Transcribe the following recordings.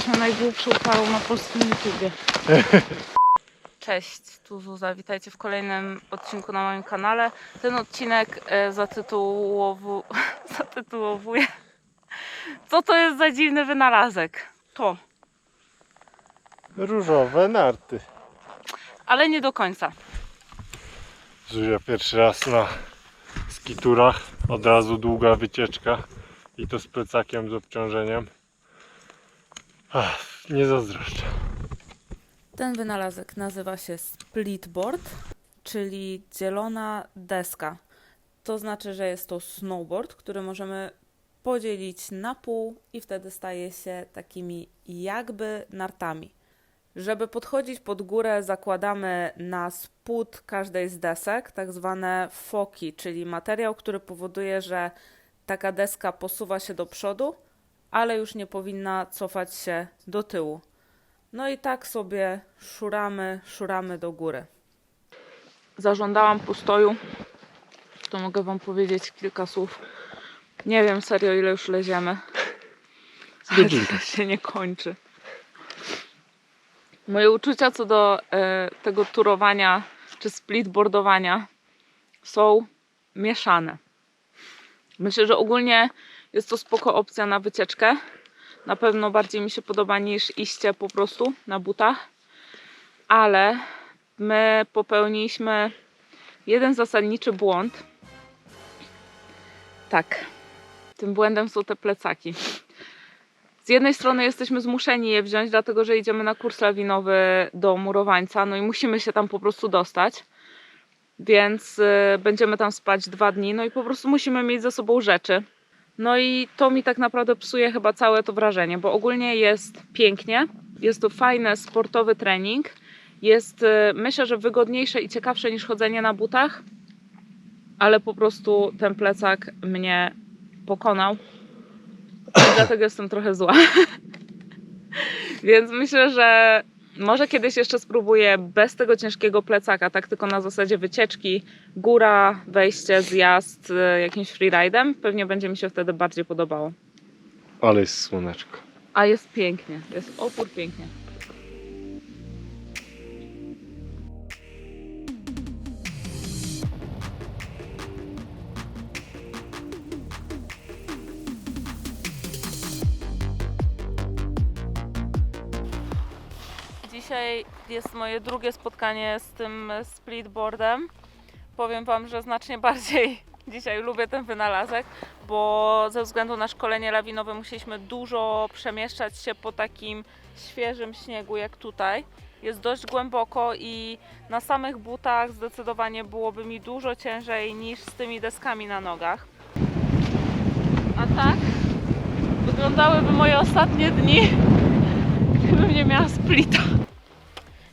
Jesteśmy najgłupszą parą na polskim YouTubie. Cześć, tu Zuza. Witajcie w kolejnym odcinku na moim kanale. Ten odcinek e, zatytułowu... zatytułowuje Co to jest za dziwny wynalazek? To, Różowe narty. ale nie do końca. Zuzia pierwszy raz na skiturach. Od razu długa wycieczka. I to z plecakiem z obciążeniem. Ach, nie zazdroszczę. Ten wynalazek nazywa się splitboard, czyli dzielona deska. To znaczy, że jest to snowboard, który możemy podzielić na pół i wtedy staje się takimi jakby nartami. Żeby podchodzić pod górę, zakładamy na spód każdej z desek tak zwane foki, czyli materiał, który powoduje, że taka deska posuwa się do przodu, ale już nie powinna cofać się do tyłu. No i tak sobie szuramy, szuramy do góry. Zażądałam postoju. To mogę Wam powiedzieć kilka słów. Nie wiem serio, ile już leziemy. Ale to się nie kończy. Moje uczucia co do e, tego turowania czy splitboardowania są mieszane. Myślę, że ogólnie jest to spoko opcja na wycieczkę. Na pewno bardziej mi się podoba niż iście po prostu na butach. Ale my popełniliśmy jeden zasadniczy błąd. Tak. Tym błędem są te plecaki. Z jednej strony jesteśmy zmuszeni je wziąć, dlatego że idziemy na kurs lawinowy do murowańca, no i musimy się tam po prostu dostać. Więc y, będziemy tam spać dwa dni, no i po prostu musimy mieć ze sobą rzeczy. No i to mi tak naprawdę psuje chyba całe to wrażenie, bo ogólnie jest pięknie, jest to fajny sportowy trening, jest y, myślę, że wygodniejsze i ciekawsze niż chodzenie na butach, ale po prostu ten plecak mnie pokonał i dlatego jestem trochę zła. Więc myślę, że może kiedyś jeszcze spróbuję bez tego ciężkiego plecaka, tak tylko na zasadzie wycieczki, góra, wejście, zjazd y, jakimś freeridem. Pewnie będzie mi się wtedy bardziej podobało. Ale jest słoneczko. A jest pięknie, jest opór pięknie. Dzisiaj jest moje drugie spotkanie z tym splitboardem. Powiem Wam, że znacznie bardziej dzisiaj lubię ten wynalazek, bo ze względu na szkolenie lawinowe musieliśmy dużo przemieszczać się po takim świeżym śniegu jak tutaj. Jest dość głęboko i na samych butach zdecydowanie byłoby mi dużo ciężej niż z tymi deskami na nogach. A tak wyglądałyby moje ostatnie dni, gdybym nie miała splita.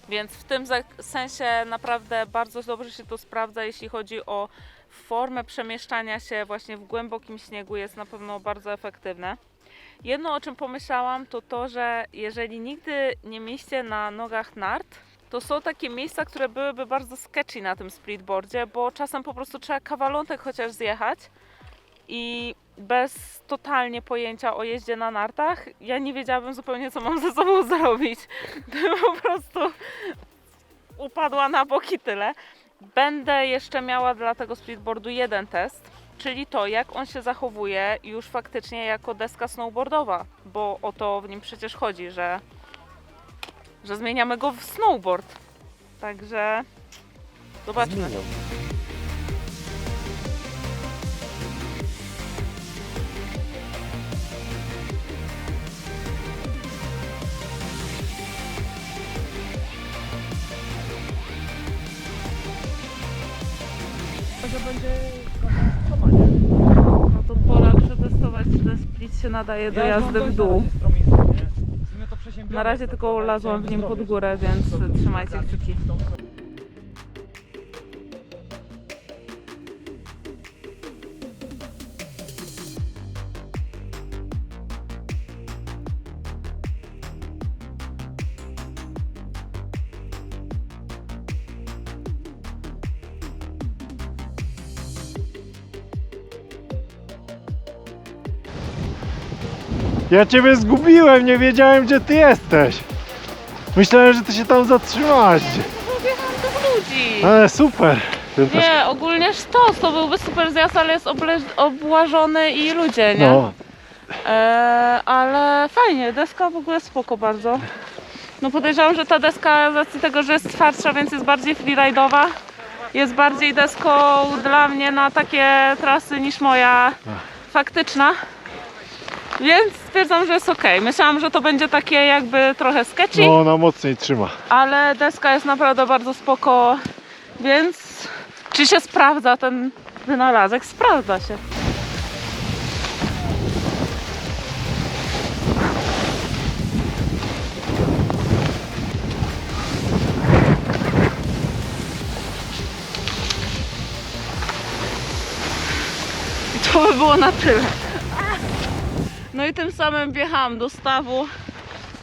Więc w tym sensie naprawdę bardzo dobrze się to sprawdza, jeśli chodzi o formę przemieszczania się właśnie w głębokim śniegu jest na pewno bardzo efektywne. Jedno o czym pomyślałam to to, że jeżeli nigdy nie mieliście na nogach nart, to są takie miejsca, które byłyby bardzo sketchy na tym splitboardzie, bo czasem po prostu trzeba kawalątek chociaż zjechać i bez totalnie pojęcia o jeździe na nartach, ja nie wiedziałabym zupełnie co mam ze sobą zrobić. Po prostu upadła na bok i tyle. Będę jeszcze miała dla tego splitboardu jeden test, czyli to, jak on się zachowuje już faktycznie jako deska snowboardowa, bo o to w nim przecież chodzi, że, że zmieniamy go w snowboard. Także zobaczmy. Zmienią. Że będzie No to pora przetestować, czy ten split się nadaje do jazdy w dół. Na razie tylko lazłam w nim pod górę, więc trzymajcie kciuki. Ja ciebie zgubiłem, nie wiedziałem gdzie ty jesteś. Myślałem, że ty się tam zatrzymałaś. Wjechałam do ludzi. Ale super. Też- Nie, ogólnie sztos, to byłby super zjazd, ale jest oble- obłażony i ludzie, nie? No, Eee, ale fajnie, deska w ogóle spoko bardzo. No podejrzewam, że ta deska z racji tego, że jest twardsza, więc jest bardziej freeride'owa. Jest bardziej deską dla mnie na takie trasy niż moja faktyczna. Więc stwierdzam, że jest ok. Myślałam, że to będzie takie jakby trochę sketchy, no ona mocniej trzyma. ale deska jest naprawdę bardzo spoko, więc czy się sprawdza ten wynalazek? Sprawdza się. I to by było na tyle. No i tym samym wjechałam do stawu.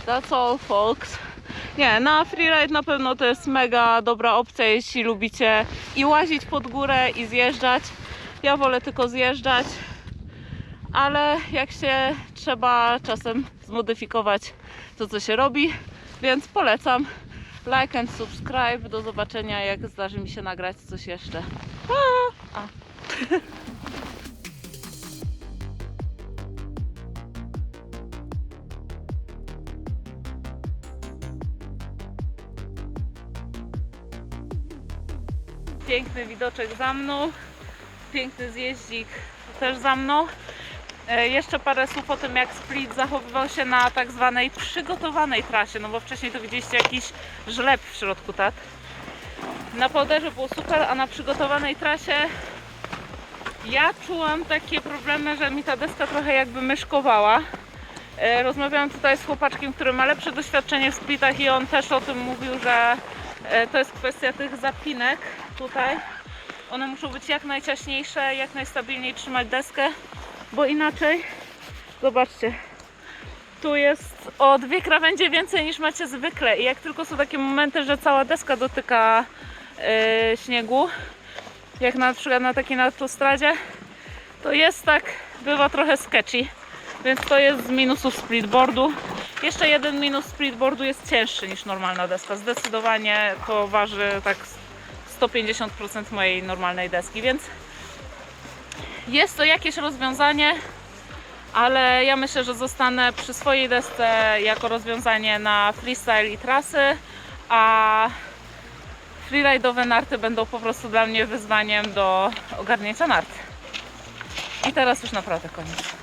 That's all folks. Nie, na freeride na pewno to jest mega dobra opcja, jeśli lubicie i łazić pod górę i zjeżdżać. Ja wolę tylko zjeżdżać, ale jak się trzeba czasem zmodyfikować to, co się robi, więc polecam. Like and subscribe. Do zobaczenia, jak zdarzy mi się nagrać coś jeszcze. A. Piękny widoczek za mną. Piękny zjeździk też za mną. E, Jeszcze parę słów o tym, jak Split zachowywał się na tak zwanej przygotowanej trasie, no bo wcześniej to widzieliście jakiś żleb w środku, tak? Na poderze było super, a na przygotowanej trasie ja czułam takie problemy, że mi ta deska trochę jakby myszkowała. E, Rozmawiałam tutaj z chłopaczkiem, który ma lepsze doświadczenie w splitach i on też o tym mówił, że e, to jest kwestia tych zapinek tutaj. One muszą być jak najciaśniejsze, jak najstabilniej trzymać deskę, bo inaczej, zobaczcie, tu jest o dwie krawędzie więcej niż macie zwykle i jak tylko są takie momenty, że cała deska dotyka e, śniegu, jak na przykład na takiej autostradzie, to jest tak, bywa trochę sketchy. Więc to jest z minusów splitboardu. Jeszcze jeden minus splitboardu jest cięższy niż normalna deska. Zdecydowanie to waży tak 150% mojej normalnej deski, więc jest to jakieś rozwiązanie, ale ja myślę, że zostanę przy swojej desce jako rozwiązanie na freestyle i trasy, a freeride'owe narty będą po prostu dla mnie wyzwaniem do ogarnięcia nart. I teraz już naprawdę koniec.